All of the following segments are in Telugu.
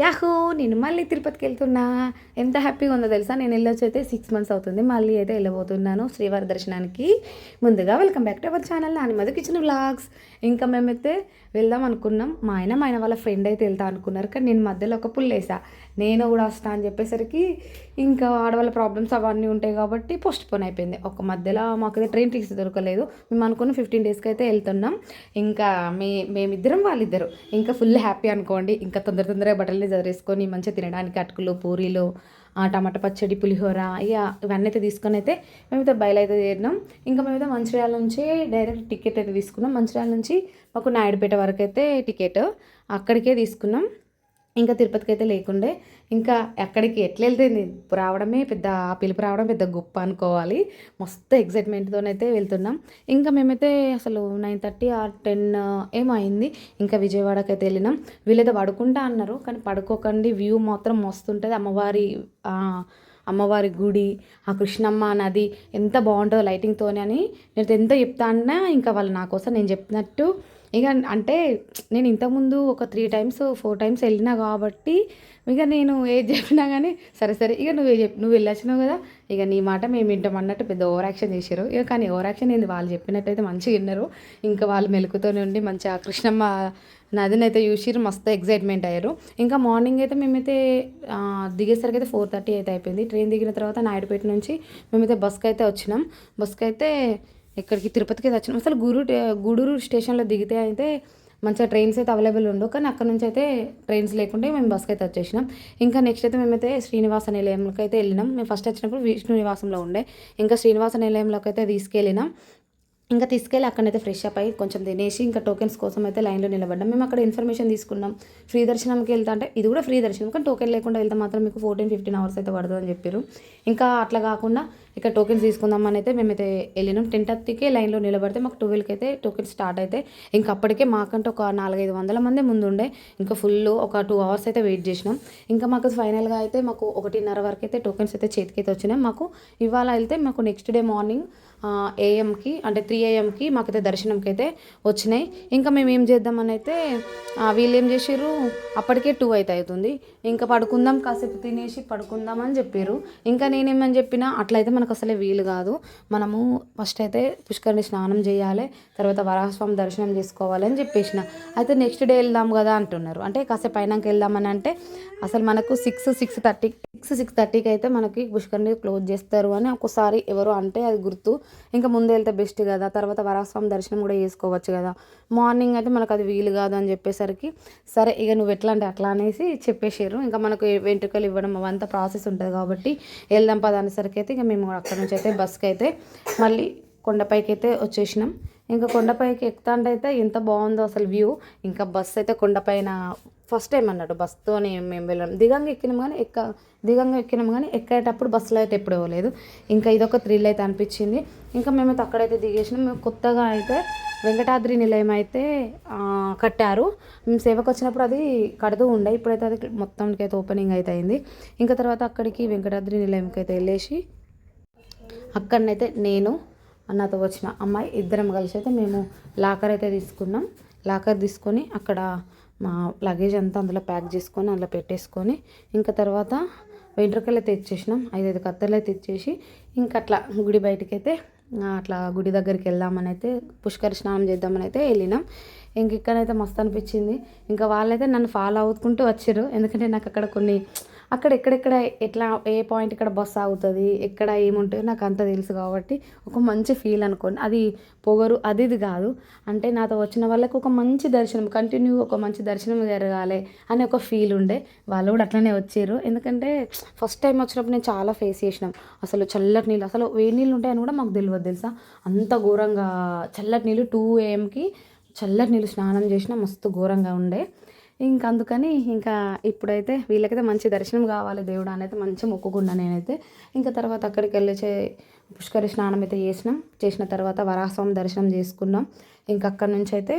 యాహూ నేను మళ్ళీ తిరుపతికి వెళ్తున్నా. ఎంత హ్యాపీగా ఉందో తెలుసా? నేను వెళ్ళొచ్చి అయితే సిక్స్ మంత్స్ అవుతుంది. మళ్ళీ అయితే వెళ్ళబోతున్నాను శ్రీవారి దర్శనానికి. ముందుగా welcome back to our channel Nani మధుకి ఇచ్చిన వ్లాగ్స్ ఇంకా మేమైతే వెళ్దాం అనుకున్నాం. మా ఆయన మా ఆయన వాళ్ళ ఫ్రెండ్ అయితే వెళ్తా అనుకున్నారు. కానీ నేను మధ్యలో ఒక పుల్లేసా నేను కూడా వస్తా అని చెప్పేసరికి ఇంకా ఆడవాళ్ళ ప్రాబ్లమ్స్ అవన్నీ ఉంటాయి కాబట్టి పోస్ట్ పోన్ అయిపోయింది. ఒక మధ్యలో మాకైతే ట్రైన్ టికెట్స్ దొరకలేదు. మేము అనుకున్న ఫిఫ్టీన్ డేస్కి అయితే వెళ్తున్నాం. ఇంకా మే మేమిద్దరం వాళ్ళిద్దరు. ఇంకా ఫుల్ హ్యాపీ అనుకోండి. ఇంకా తొందర తొందరగా బట్టలని చదివేసుకొని మంచిగా తినడానికి అటుకులు పూరీలు ఆ టమాటా పచ్చడి పులిహోర ఇక ఇవన్నీ అయితే తీసుకొని అయితే మేమైతే బయలుదేరి చేరినాం. ఇంకా మేమైతే మంచిర్యాల నుంచి డైరెక్ట్ టికెట్ అయితే తీసుకున్నాం. మంచిర్యాల నుంచి మాకు నాయుడుపేట వరకు అయితే టికెట్ అక్కడికే తీసుకున్నాం. ఇంకా తిరుపతికి అయితే లేకుండే. ఇంకా అక్కడికి ఎట్లెళ్తుంది? రావడమే పెద్ద ఆ పిలుపు రావడం పెద్ద గొప్ప అనుకోవాలి. మస్తు ఎగ్జైట్మెంట్తోనైతే వెళ్తున్నాం. ఇంకా మేమైతే అసలు నైన్ థర్టీ ఆర్ టెన్ ఏమైంది అయింది. ఇంకా విజయవాడకి అయితే వెళ్ళినాం. వీళ్ళైతే పడుకుంటా అన్నారు కానీ పడుకోకండి. వ్యూ మాత్రం మస్తు ఉంటుంది అమ్మవారి అమ్మవారి గుడి ఆ కృష్ణమ్మ నది ఎంత బాగుంటుందో లైటింగ్తోనే అని నేను ఎంత చెప్తా అన్నా ఇంకా వాళ్ళు నా కోసం నేను చెప్పినట్టు ఇక అంటే నేను ఇంతకుముందు ఒక త్రీ టైమ్స్ ఫోర్ టైమ్స్ వెళ్ళినా కాబట్టి ఇక నేను ఏది చెప్పినా కానీ సరే సరే ఇక నువ్వే చెప్పి నువ్వు వెళ్ళొచ్చినావు కదా ఇక నీ మాట మేము వింటాం అన్నట్టు పెద్ద ఓవర్ యాక్షన్ చేశారు ఇక కానీ ఓవర్ యాక్షన్ ఏంది? వాళ్ళు చెప్పినట్టయితే మంచిగా విన్నారు. ఇంకా వాళ్ళు మెలుకుతోనే ఉండి మంచిగా కృష్ణమ్మ నదిని అయితే చూసిరు మస్తు ఎగ్జైట్మెంట్ అయ్యారు. ఇంకా మార్నింగ్ అయితే మేమైతే దిగేసరికి అయితే ఫోర్ థర్టీ అయితే అయిపోయింది. ట్రైన్ దిగిన తర్వాత నాయుడుపేట నుంచి మేమైతే బస్కి అయితే వచ్చినాం. బస్కి అయితే ఇక్కడికి తిరుపతికి అయితే వచ్చినాం. అసలు గురు గూడూరు స్టేషన్లో దిగితే అయితే మంచిగా ట్రైన్స్ అయితే అవైలబుల్ ఉండవు. కానీ అక్కడ నుంచి అయితే ట్రైన్స్ లేకుంటే మేము బస్కి అయితే వచ్చేసినాం. ఇంకా నెక్స్ట్ అయితే మేమైతే శ్రీనివాస నిలయంలోకి అయితే వెళ్ళినాం. మేము ఫస్ట్ వచ్చినప్పుడు విష్ణు నివాసంలో ఉండే. ఇంకా శ్రీనివాస నిలయంలోకి అయితే తీసుకెళ్ళినాం. ఇంకా తీసుకెళ్ళి అక్కడైతే ఫ్రెష్ అప్ అయ్యి కొంచెం తినేసి ఇంకా టోకెన్స్ కోసం అయితే లైన్లో నిలబడ్డాం. మేము అక్కడ ఇన్ఫర్మేషన్ తీసుకున్నాం. ఫ్రీ దర్శనంకి వెళ్తా అంటే ఇది కూడా ఫ్రీ దర్శనం. కానీ టోకెన్ లేకుండా వెళ్తే మాత్రం మీకు ఫోర్టీన్ ఫిఫ్టీన్ అవర్స్ అయితే పడుతుంది అని చెప్పారు ఇంకా అట్లా కాకుండా ఇక్కడ టోకెన్స్ తీసుకుందామని అయితే మేమైతే వెళ్ళినాం. టెన్ థర్టీకే లైన్లో నిలబడితే మాకు ట్వెల్వ్కి అయితే టోకెన్ స్టార్ట్ అయితే ఇంకా అప్పటికే మాకంటే ఒక నాలుగైదు వందల మంది ముందుండే. ఇంకా ఫుల్ ఒక టూ అవర్స్ అయితే వెయిట్ చేసినాం. ఇంకా మాకు ఫైనల్గా అయితే మాకు ఒకటిన్నర వరకు అయితే టోకెన్స్ అయితే చేతికి అయితే వచ్చినాయి. మాకు ఇవాళ వెళ్తే మాకు నెక్స్ట్ డే మార్నింగ్ ఏఎంకి అంటే త్రీ ఏఎంకి మాకైతే దర్శనంకి అయితే వచ్చినాయి. ఇంకా మేము ఏం చేద్దామని అయితే వీళ్ళు ఏం చేసారు అప్పటికే టూ అయితే అవుతుంది ఇంకా పడుకుందాం కాసేపు తినేసి పడుకుందాం అని చెప్పారు ఇంకా నేనేమని చెప్పినా అట్లయితే మనకు అసలే వీలు కాదు. మనము ఫస్ట్ అయితే పుష్కరిణి స్నానం చేయాలి తర్వాత వరాహస్వామి దర్శనం చేసుకోవాలి అని చెప్పేసిన. అయితే నెక్స్ట్ డే వెళ్దాం కదా అంటున్నారు. అంటే కాసేపు అయినాక వెళ్దామని అంటే అసలు మనకు six six thirty six six థర్టీకి అయితే మనకి పుష్కరిణి క్లోజ్ చేస్తారు అని ఒకసారి ఎవరు అంటే అది గుర్తు. ఇంకా ముందు వెళ్తే బెస్ట్ కదా. తర్వాత వరాస్వామి దర్శనం కూడా చేసుకోవచ్చు కదా. మార్నింగ్ అయితే మనకు అది వీలు కాదు అని చెప్పేసరికి సరే ఇక నువ్వు ఎట్లా అంటే అట్లా అనేసి చెప్పేసారు ఇంకా మనకు వెంట్రుకలు ఇవ్వడం అవంతా ప్రాసెస్ ఉంటుంది కాబట్టి వెళ్దాం పద అనేసరికి అయితే ఇక మేము అక్కడ నుంచి అయితే బస్కి అయితే మళ్ళీ కొండపైకి అయితే వచ్చేసినాం. ఇంకా కొండపైకి ఎక్కుతాంటే ఎంత బాగుందో అసలు వ్యూ ఇంకా బస్ అయితే కొండపైన ఫస్ట్ టైం అన్నాడు బస్తోనే మేము వెళ్ళాం. దిగంగా ఎక్కినాం కానీ ఎక్క దిగంగా ఎక్కినాం కానీ ఎక్కేటప్పుడు బస్సులో అయితే ఎప్పుడు ఇవ్వలేదు ఇంకా ఇదొక థ్రిల్ అయితే అనిపించింది. ఇంకా మేమైతే అక్కడైతే దిగేసినాం. మేము కొత్తగా అయితే వెంకటాద్రి నిలయం అయితే కట్టారు. మేము సేవకు వచ్చినప్పుడు అది కడుతూ ఉండే. ఇప్పుడైతే అది మొత్తానికి అయితే ఓపెనింగ్ అయితే అయింది. ఇంకా తర్వాత అక్కడికి వెంకటాద్రి నిలయంకి అయితే వెళ్ళేసి అక్కడనైతే నేను నాతో వచ్చిన అమ్మాయి ఇద్దరం కలిసి అయితే మేము లాకర్ అయితే తీసుకున్నాం. లాకర్ తీసుకొని అక్కడ మా లగేజ్ అంతా అందులో ప్యాక్ చేసుకొని అందులో పెట్టేసుకొని ఇంకా తర్వాత వెంట్రుకలు అయితే ఇచ్చేసినాం ఐదైదు కత్తెరలు అయితే ఇచ్చేసి ఇంకా అట్లా గుడి బయటకైతే అట్లా గుడి దగ్గరికి వెళ్దామని అయితే పుష్కర స్నానం చేద్దామని అయితే వెళ్ళినాం. ఇంక ఇక్కడైతే మస్తు అనిపించింది. ఇంకా వాళ్ళైతే నన్ను ఫాలో అవుతుకుంటూ వచ్చారు. ఎందుకంటే నాకు అక్కడ కొన్ని అక్కడ ఎక్కడెక్కడ ఎట్లా ఏ పాయింట్ ఇక్కడ బస్ ఆగుతుంది ఎక్కడ ఏముంటాయో నాకు అంత తెలుసు కాబట్టి ఒక మంచి ఫీల్ అనుకోండి అది పొగరు అది ఇది కాదు. అంటే నాతో వచ్చిన వాళ్ళకి ఒక మంచి దర్శనం కంటిన్యూ ఒక మంచి దర్శనం జరగాలి అనే ఒక ఫీల్ ఉండే. వాళ్ళు కూడా అట్లనే వచ్చారు. ఎందుకంటే ఫస్ట్ టైం వచ్చినప్పుడు నేను చాలా ఫేస్ చేసినాం. అసలు చల్లటి నీళ్ళు అసలు వేడి నీళ్ళు ఉంటాయని కూడా మాకు తెలియదు తెలుసా? అంత ఘోరంగా చల్లటి నీళ్ళు టూ ఏఎంకి చల్లటి నీళ్ళు స్నానం చేసినా మస్తు ఘోరంగా ఉండే. ఇంకా అందుకని ఇంకా ఇప్పుడైతే వీళ్ళకైతే మంచి దర్శనం కావాలి దేవుడు అనేది మంచి మొక్కుకున్నా నేనైతే. ఇంకా తర్వాత అక్కడికి వెళ్ళే పుష్కర పుష్కరి స్నానం అయితే చేసినాం. చేసిన తర్వాత వరాహస్వామి దర్శనం చేసుకున్నాం. ఇంకా అక్కడ నుంచి అయితే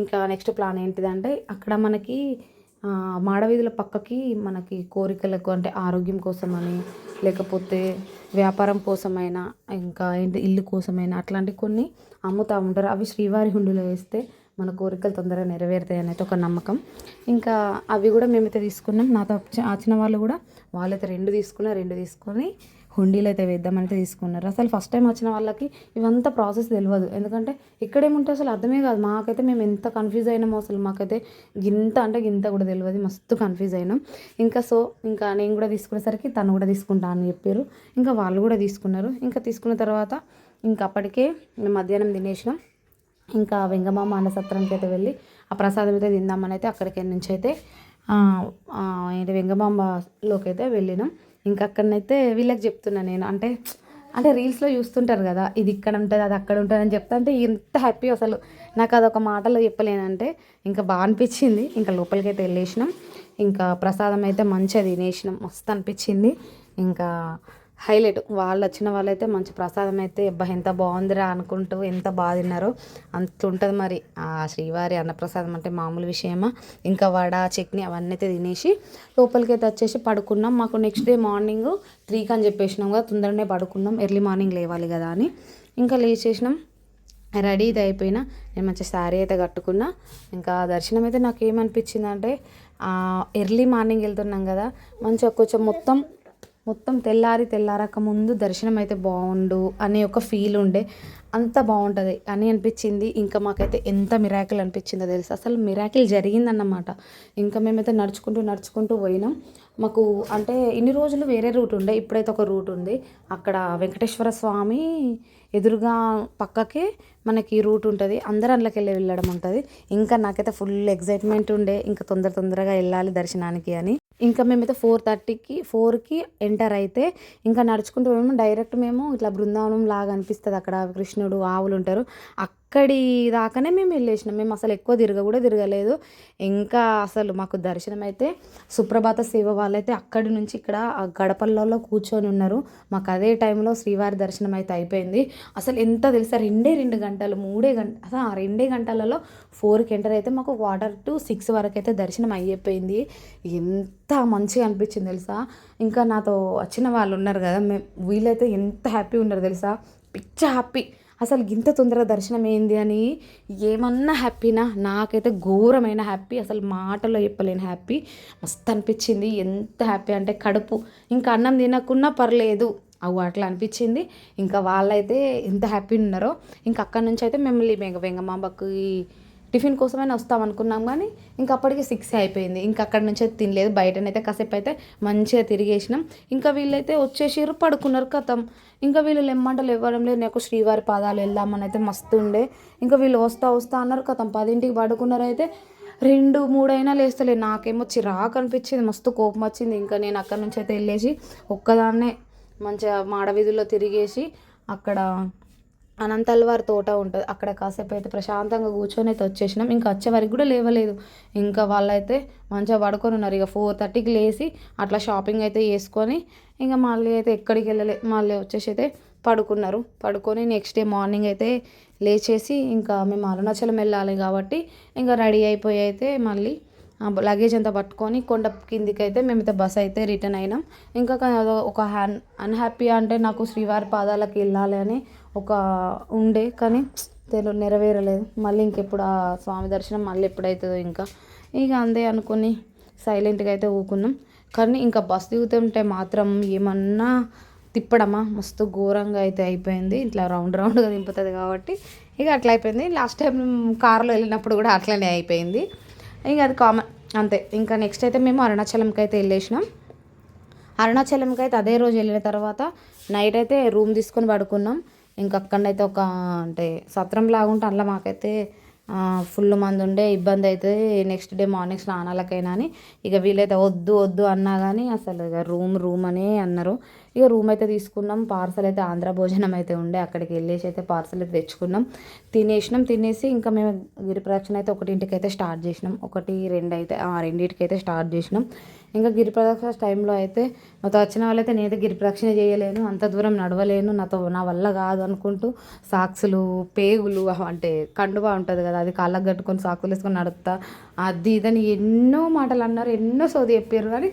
ఇంకా నెక్స్ట్ ప్లాన్ ఏంటిదంటే అక్కడ మనకి మాడవీధుల పక్కకి మనకి కోరికలకు అంటే ఆరోగ్యం కోసమని లేకపోతే వ్యాపారం కోసమైనా ఇంకా ఏంటి ఇల్లు కోసమైనా అట్లాంటి కొన్ని అమ్ముతూ ఉంటారు. అవి శ్రీవారి హుండీలో వేస్తే మన కోరికలు తొందరగా నెరవేరుతాయి అనేది ఒక నమ్మకం. ఇంకా అవి కూడా మేమైతే తీసుకున్నాం. నాతో వచ్చిన వాళ్ళు కూడా వాళ్ళైతే రెండు తీసుకున్నారు. రెండు తీసుకొని హుండీలు అయితే వేద్దామని అయితే తీసుకున్నారు. అసలు ఫస్ట్ టైం వచ్చిన వాళ్ళకి ఇవంతా ప్రాసెస్ తెలియదు ఎందుకంటే ఇక్కడేముంటే అసలు అర్థమే కాదు. మాకైతే మేము ఎంత కన్ఫ్యూజ్ అయినామో అసలు మాకైతే గింత అంటే గింత కూడా తెలియదు మస్తు కన్ఫ్యూజ్ అయినాం. ఇంకా సో ఇంకా నేను కూడా తీసుకునేసరికి తను కూడా తీసుకుంటా అని చెప్పారు. ఇంకా వాళ్ళు కూడా తీసుకున్నారు. ఇంకా తీసుకున్న తర్వాత ఇంకా అప్పటికే మేము మధ్యాహ్నం తినేసినాం. ఇంకా వెంగమామ అన్న సత్రానికి అయితే వెళ్ళి ఆ ప్రసాదం అయితే తిందామని అయితే అక్కడికి నుంచి అయితే ఏంటి వెంగమాంబలోకి అయితే వెళ్ళినాం. ఇంకా అక్కడనైతే వీళ్ళకి చెప్తున్నా నేను అంటే అంటే రీల్స్లో చూస్తుంటారు కదా ఇది ఇక్కడ ఉంటుంది అది అక్కడ ఉంటుంది అని చెప్తా అంటే ఎంత హ్యాపీ అసలు. నాకు అదొక మాటలో చెప్పలేనంటే ఇంకా బాగా అనిపించింది. ఇంకా లోపలికి అయితే వెళ్ళేసినాం. ఇంకా ప్రసాదం అయితే మంచిగా తినేసినాం. మస్తు అనిపించింది. ఇంకా హైలైట్. వాళ్ళు వచ్చిన వాళ్ళైతే మంచి ప్రసాదం అయితే అబ్బా ఎంత బాగుందిరా అనుకుంటూ ఎంత బాగా తిన్నారో అంత ఉంటుంది మరి. ఆ శ్రీవారి అన్నప్రసాదం అంటే మామూలు విషయమా? ఇంకా వడ చట్నీ అవన్నీ అయితే తినేసి లోపలికి అయితే వచ్చేసి పడుకున్నాం. మాకు నెక్స్ట్ డే మార్నింగ్ త్రీకి అని చెప్పేసినాం కదా తొందరనే పడుకున్నాం. ఎర్లీ మార్నింగ్ లేవాలి కదా అని. ఇంకా లేచేసినాం. రెడీ ఇది అయిపోయినా. నేను మంచి శారీ అయితే కట్టుకున్నా. ఇంకా దర్శనం అయితే నాకు ఏమనిపించిందంటే ఎర్లీ మార్నింగ్ వెళ్తున్నాం కదా మంచిగా కొంచెం మొత్తం మొత్తం తెల్లారి తెల్లారక ముందు దర్శనం అయితే బాగుండు అనే ఒక ఫీల్ ఉండే. అంత బాగుంటుంది అని అనిపించింది. ఇంకా మాకైతే ఎంత మిరాకిల్ అనిపించిందో తెలుసు? అసలు మిరాకిల్ జరిగిందన్నమాట. ఇంకా మేమైతే నడుచుకుంటూ నడుచుకుంటూ పోయినాం. మాకు అంటే ఇన్ని రోజులు వేరే రూట్ ఉండే. ఇప్పుడైతే ఒక రూట్ ఉంది. అక్కడ వెంకటేశ్వర స్వామి ఎదురుగా పక్కకే మనకి రూట్ ఉంటుంది. అందరూ అందులోకి వెళ్ళి వెళ్ళడం ఉంటుంది. ఇంకా నాకైతే ఫుల్ ఎగ్జైట్మెంట్ ఉండే. ఇంకా తొందర తొందరగా వెళ్ళాలి దర్శనానికి అని. ఇంకా మేమైతే ఫోర్ థర్టీకి ఫోర్కి ఎంటర్ అయితే ఇంకా నడుచుకుంటూ మేము డైరెక్ట్ మేము ఇట్లా బృందావనం లాగా అనిపిస్తుంది అక్కడ. కృష్ణుడు ఆవులు ఉంటారు అక్కడి దాకానే మేము వెళ్ళేసినాం. మేము అసలు ఎక్కువ తిరగ కూడా తిరగలేదు. ఇంకా అసలు మాకు దర్శనం అయితే సుప్రభాత సేవ వాళ్ళైతే అక్కడి నుంచి ఇక్కడ ఆ గడపల్లో కూర్చొని ఉన్నారు. మాకు అదే టైంలో శ్రీవారి దర్శనం అయితే అయిపోయింది. అసలు ఎంత తెలుసా రెండే రెండు గంటలు మూడే గంట అసలు ఆ రెండే గంటలలో ఫోర్కి ఎంటర్ అయితే మాకు వాటర్ టు సిక్స్ వరకు అయితే దర్శనం అయిపోయింది ఎంత మంచిగా అనిపించింది తెలుసా? ఇంకా నాతో వచ్చిన వాళ్ళు ఉన్నారు కదా మేము వీళ్ళైతే ఎంత హ్యాపీ ఉన్నారు తెలుసా? పిచ్చ హ్యాపీ. అసలు ఇంత తొందరగా దర్శనం ఏంది అని ఏమన్నా హ్యాపీనా? నాకైతే ఘోరమైన హ్యాపీ. అసలు మాటలో చెప్పలేని హ్యాపీ. మస్తు అనిపించింది. ఎంత హ్యాపీ అంటే కడుపు. ఇంకా అన్నం తినకున్నా పర్లేదు. అవు అట్లా అనిపించింది. ఇంకా వాళ్ళైతే ఎంత హ్యాపీ ఉన్నారో. ఇంకా అక్కడ నుంచి అయితే మిమ్మల్ని వెంగ వెంగమాంబకి టిఫిన్ కోసమైనా వస్తాం అనుకున్నాం కానీ ఇంకా అప్పటికి సిక్స్ అయిపోయింది. ఇంకా అక్కడ నుంచి అయితే తినలేదు. బయటనైతే కాసేపు అయితే మంచిగా తిరిగేసినాం. ఇంకా వీళ్ళైతే వచ్చేసారు పడుకున్నారు కథం. ఇంకా వీళ్ళు లెమ్మంటలు ఇవ్వడం లేదు. నాకు శ్రీవారి పాదాలు వెళ్దామని అయితే మస్తు ఉండే. ఇంకా వీళ్ళు వస్తా వస్తా అన్నారు కథం. పదింటికి పడుకున్నారు అయితే రెండు మూడైనా లేస్తలే. నాకేమో చిరాకు అనిపించింది. మస్తు కోపం వచ్చింది. ఇంకా నేను అక్కడ నుంచి అయితే వెళ్ళేసి ఒక్కదాన్నే మంచిగా మాడవీధుల్లో తిరిగేసి అక్కడ అనంతల్వారి తోట ఉంటుంది. అక్కడ కాసేపు అయితే ప్రశాంతంగా కూర్చొని అయితే వచ్చేసినాం. ఇంకా వచ్చే వరకు కూడా లేవలేదు. ఇంకా వాళ్ళైతే మంచిగా పడుకొని ఉన్నారు. ఇక ఫోర్ థర్టీకి లేచి అట్లా షాపింగ్ అయితే చేసుకొని ఇంకా మళ్ళీ అయితే ఎక్కడికి వెళ్ళలే. మళ్ళీ వచ్చేసి అయితే పడుకున్నారు. పడుకొని నెక్స్ట్ డే మార్నింగ్ అయితే లేచేసి ఇంకా మేము అరుణాచలం వెళ్ళాలి కాబట్టి ఇంకా రెడీ అయిపోయి అయితే మళ్ళీ లగేజ్ అంతా పట్టుకొని కొండ కిందికి అయితే మేమైతే బస్ అయితే రిటర్న్ అయినాం. ఇంకా ఒక హ్యాన్ అన్హ్యాపీ అంటే నాకు శ్రీవారి పాదాలకు వెళ్ళాలి అని ఒక ఉండే కానీ తెలు నెరవేరలేదు. మళ్ళీ ఇంకెప్పుడు ఆ స్వామి దర్శనం మళ్ళీ ఎప్పుడవుతుందో ఇంకా. ఇక అందే అనుకుని సైలెంట్గా అయితే ఊకున్నాం. కానీ ఇంకా బస్ దిగుతుంటే మాత్రం ఏమన్నా తిప్పడమా? మస్తు ఘోరంగా అయితే అయిపోయింది. ఇట్లా రౌండ్ రౌండ్గా దింపుతుంది కాబట్టి ఇక అట్లా అయిపోయింది. లాస్ట్ టైం కారులో వెళ్ళినప్పుడు కూడా అట్లనే అయిపోయింది. ఇంకా అది కామన్ అంతే. ఇంకా నెక్స్ట్ అయితే మేము అరుణాచలంకి అయితే వెళ్ళేసినాం. అరుణాచలంకి అయితే అదే రోజు వెళ్ళిన తర్వాత నైట్ అయితే రూమ్ తీసుకొని పడుకున్నాం. ఇంకా అక్కడైతే ఒక అంటే సత్రం లాగా ఉంటే అందులో మాకైతే ఫుల్ మంది ఉండే ఇబ్బంది అవుతుంది నెక్స్ట్ డే మార్నింగ్ స్నానాలకైనా అని. ఇక వీలైతే వద్దు వద్దు అన్నా కానీ అసలు ఇక రూమ్ రూమ్ అనే అన్నారు. ఇక రూమ్ అయితే తీసుకున్నాం. పార్సల్ అయితే ఆంధ్ర భోజనం అయితే ఉండే. అక్కడికి వెళ్ళేసి అయితే పార్సల్ అయితే తెచ్చుకున్నాం. తినేసినాం. తినేసి ఇంకా మేము గిరిప్రదక్షిణ అయితే ఒకటింటికి అయితే స్టార్ట్ చేసినాం. ఒకటి రెండు అయితే ఆ రెండింటికి అయితే స్టార్ట్ చేసినాం. ఇంకా గిరి ప్రదక్షిణ టైంలో అయితే నాతో వచ్చిన వాళ్ళైతే నేనైతే గిరి ప్రదక్షిణ చేయలేను. అంత దూరం నడవలేను. నాతో నా వల్ల కాదు అనుకుంటూ సాక్సులు పేగులు అంటే కండువా ఉంటుంది కదా అది కాళ్ళకు కట్టుకొని సాక్సులు వేసుకొని నడుపుతా. అది ఇదని ఎన్నో మాటలు అన్నారు. ఎన్నో సోది చెప్పారు కానీ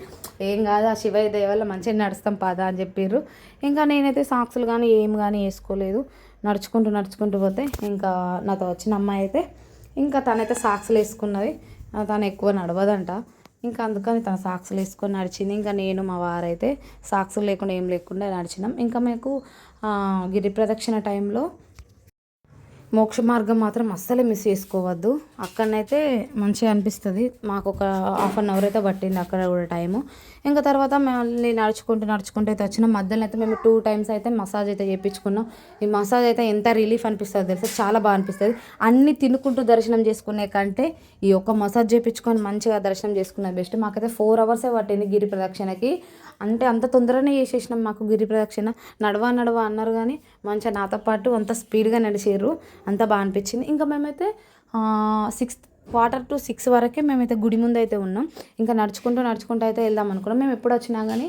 ఏం కాదు. ఆ శివయ్య దయ వల్ల మంచిగా నడుస్తాం పదా అని చెప్పి చెప్పారు ఇంకా నేనైతే సాక్సులు కానీ ఏం కానీ వేసుకోలేదు. నడుచుకుంటూ నడుచుకుంటూ పోతే ఇంకా నాతో వచ్చిన అమ్మాయి అయితే ఇంకా తనైతే సాక్సులు వేసుకున్నది. తను ఎక్కువ నడవదంట. ఇంకా అందుకని తన సాక్సులు వేసుకొని నడిచింది. ఇంకా నేను మా వారైతే సాక్సులు లేకుండా ఏం లేకుండా నడిచినాం. ఇంకా మీకు గిరి ప్రదక్షిణ టైంలో మోక్ష మార్గం మాత్రం అస్సలే మిస్ చేసుకోవద్దు. అక్కడనైతే మంచిగా అనిపిస్తుంది. మాకు ఒక హాఫ్ అన్ అవర్ అయితే పట్టింది అక్కడ కూడా టైము ఇంకా తర్వాత మళ్ళీ నడుచుకుంటూ నడుచుకుంటూ అయితే వచ్చినాం. మధ్యలో అయితే మేము టూ టైమ్స్ అయితే మసాజ్ అయితే చేయించుకున్నాం ఈ మసాజ్ అయితే ఎంత రిలీఫ్ అనిపిస్తుంది తెలుసా? చాలా బాగా అనిపిస్తుంది. అన్నీ తినుకుంటూ దర్శనం చేసుకునే కంటే ఈ ఒక్క మసాజ్ చేయించుకొని మంచిగా దర్శనం చేసుకున్న బెస్ట్ మాకైతే ఫోర్ అవర్సే పట్టింది గిరి ప్రదక్షిణకి. అంటే అంత తొందరనే చేసేసినాం మాకు గిరి ప్రదక్షిణ. నడవ నడవ అన్నారు కానీ మంచిగా నాతో పాటు అంత స్పీడ్గా నడిచారు. అంత బాగా అనిపించింది. ఇంకా మేమైతే సిక్స్త్ క్వార్టర్ టు సిక్స్ వరకే మేమైతే గుడి ముందు అయితే ఉన్నాం. ఇంకా నడుచుకుంటూ నడుచుకుంటూ అయితే వెళ్దాం అనుకున్నాం. మేము ఎప్పుడు వచ్చినా కానీ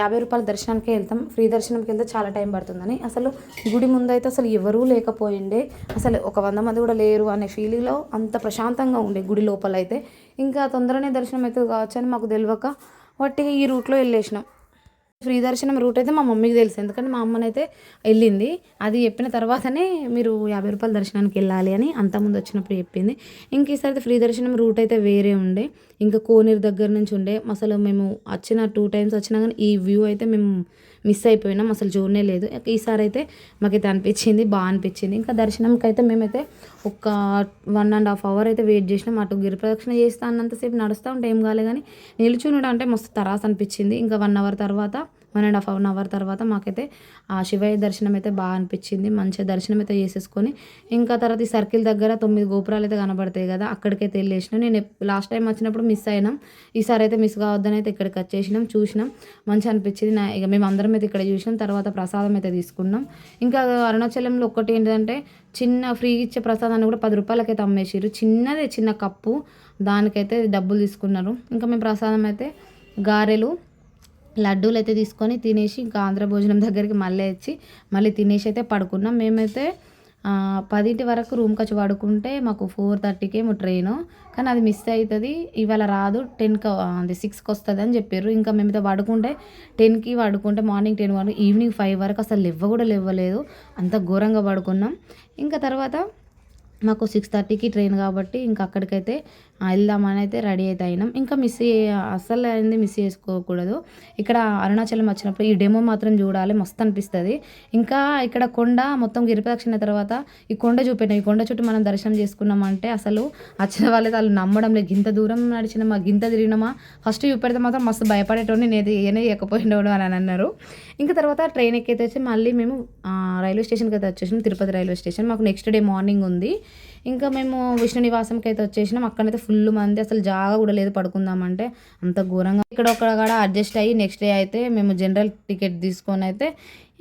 యాభై రూపాయల దర్శనానికి వెళ్తాం. ఫ్రీ దర్శనంకి వెళ్తే చాలా టైం పడుతుందని. అసలు గుడి ముందైతే అసలు ఎవరూ లేకపోయిండే. అసలు ఒక వంద మంది కూడా లేరు అనే ఫీలింగ్లో అంత ప్రశాంతంగా ఉండే గుడి లోపల అయితే ఇంకా తొందరనే దర్శనం అయితే కావచ్చు అని మాకు తెలియక వట్టిగా ఈ రూట్లో వెళ్ళేసినాం. ఫ్రీ దర్శనం రూట్ అయితే మా మమ్మీకి తెలుసు. ఎందుకంటే మా అమ్మనైతే వెళ్ళింది. అది చెప్పిన తర్వాతనే మీరు యాభై రూపాయల దర్శనానికి వెళ్ళాలి అని అంతకుముందు వచ్చినప్పుడు చెప్పింది. ఇంక ఈసారి అయితే ఫ్రీ దర్శనం రూట్ అయితే వేరే ఉండే. ఇంకా కోనేరు దగ్గర నుంచి ఉండే అసలు మేము వచ్చిన టూ టైమ్స్ వచ్చినా కానీ ఈ వ్యూ అయితే మేము మిస్ అయిపోయినాం. అసలు చూడనే లేదు. ఈసారి అయితే మాకైతే అనిపించింది బాగా అనిపించింది. ఇంకా దర్శనంకి అయితే మేమైతే ఒక వన్ అండ్ హాఫ్ అవర్ అయితే వెయిట్ చేసినాం. అటు గిరి ప్రదక్షిణ చేస్తా అన్నంతసేపు నడుస్తూ ఉంటే ఏం కాలే కానీ నిల్చునుడు అంటే మస్తు తరాస్ అనిపించింది. ఇంకా వన్ అవర్ తర్వాత one and half an hour తర్వాత మాకైతే ఆ శివయ్య దర్శనం అయితే బాగా అనిపించింది. మంచిగా దర్శనం అయితే చేసేసుకొని ఇంకా తర్వాత ఈ సర్కిల్ దగ్గర తొమ్మిది గోపురాలు అయితే కనబడతాయి కదా అక్కడికైతే వెళ్ళేసినాం. నేను లాస్ట్ టైం వచ్చినప్పుడు మిస్ అయినాం. ఈసారి అయితే మిస్ కావద్దని అయితే ఇక్కడికి వచ్చేసినాం చూసినాం. మంచిగా అనిపించింది. నా ఇక మేము అందరం అయితే ఇక్కడ చూసినాం. తర్వాత ప్రసాదం అయితే తీసుకున్నాం. ఇంకా అరుణాచలంలో ఒక్కటి ఏంటంటే చిన్న ఫ్రీ ఇచ్చే ప్రసాదాన్ని కూడా పది రూపాయలకైతే అమ్మేసారు చిన్నదే చిన్న కప్పు. దానికైతే డబ్బులు తీసుకున్నారు. ఇంకా మేము ప్రసాదం అయితే గారెలు లడ్డూలు అయితే తీసుకొని తినేసి ఇంకా ఆంధ్ర భోజనం దగ్గరికి మళ్ళీ వచ్చి మళ్ళీ తినేసి అయితే పడుకున్నాం. మేమైతే పదింటి వరకు రూమ్కి వచ్చి పడుకుంటే మాకు ఫోర్ థర్టీకేమో ట్రైను. కానీ అది మిస్ అవుతుంది. ఇవాళ రాదు టెన్కి అది సిక్స్కి వస్తుంది అని చెప్పారు ఇంకా మేమైతే పడుకుంటే టెన్కి పడుకుంటే మార్నింగ్ టెన్ వరకు ఈవినింగ్ ఫైవ్ వరకు అసలు లెవ్వ కూడా లేవ్వలేదు. అంత ఘోరంగా పడుకున్నాం. ఇంకా తర్వాత మాకు సిక్స్ థర్టీకి ట్రైన్ కాబట్టి ఇంకా అక్కడికైతే వెళ్దామని అయితే రెడీ అయితే అయినాం. ఇంకా మిస్ అస్సలు అయింది మిస్ చేసుకోకూడదు. ఇక్కడ అరుణాచలం వచ్చినప్పుడు ఈ డెమో మాత్రం చూడాలి మస్తు అనిపిస్తుంది. ఇంకా ఇక్కడ కొండ మొత్తం గిరిప్రదక్షిణ తర్వాత ఈ కొండ చూపెట్టాం ఈ కొండ చుట్టూ మనం దర్శనం చేసుకున్నామంటే అసలు వచ్చిన వాళ్ళు వాళ్ళు నమ్మడం లేదు. గింత దూరం నడిచినమా గింత తిరిగినామా? ఫస్ట్ చూపెడితే మాత్రం మస్తు భయపడేటోని నేను ఏనే ఎక్కపోయినోడు అని అన్నారు. ఇంకా తర్వాత ట్రైన్ ఎక్కితే వచ్చి మళ్ళీ మేము రైల్వే స్టేషన్కి అయితే వచ్చేసాం తిరుపతి రైల్వే స్టేషన్. మాకు నెక్స్ట్ డే మార్నింగ్ ఉంది. ఇంకా మేము విష్ణు నివాసంకి అయితే వచ్చేసినాం. అక్కడైతే ఫుల్ మంది అసలు జాగా కూడా లేదు పడుకుందామంటే. అంత ఘోరంగా ఇక్కడ ఒక కూడా అడ్జస్ట్ అయ్యి నెక్స్ట్ డే అయితే మేము జనరల్ టికెట్ తీసుకొని అయితే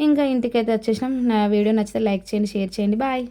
ఇంకా ఇంటికి అయితే వచ్చేసినాం. నా వీడియో నచ్చితే లైక్ చేయండి షేర్ చేయండి. బాయ్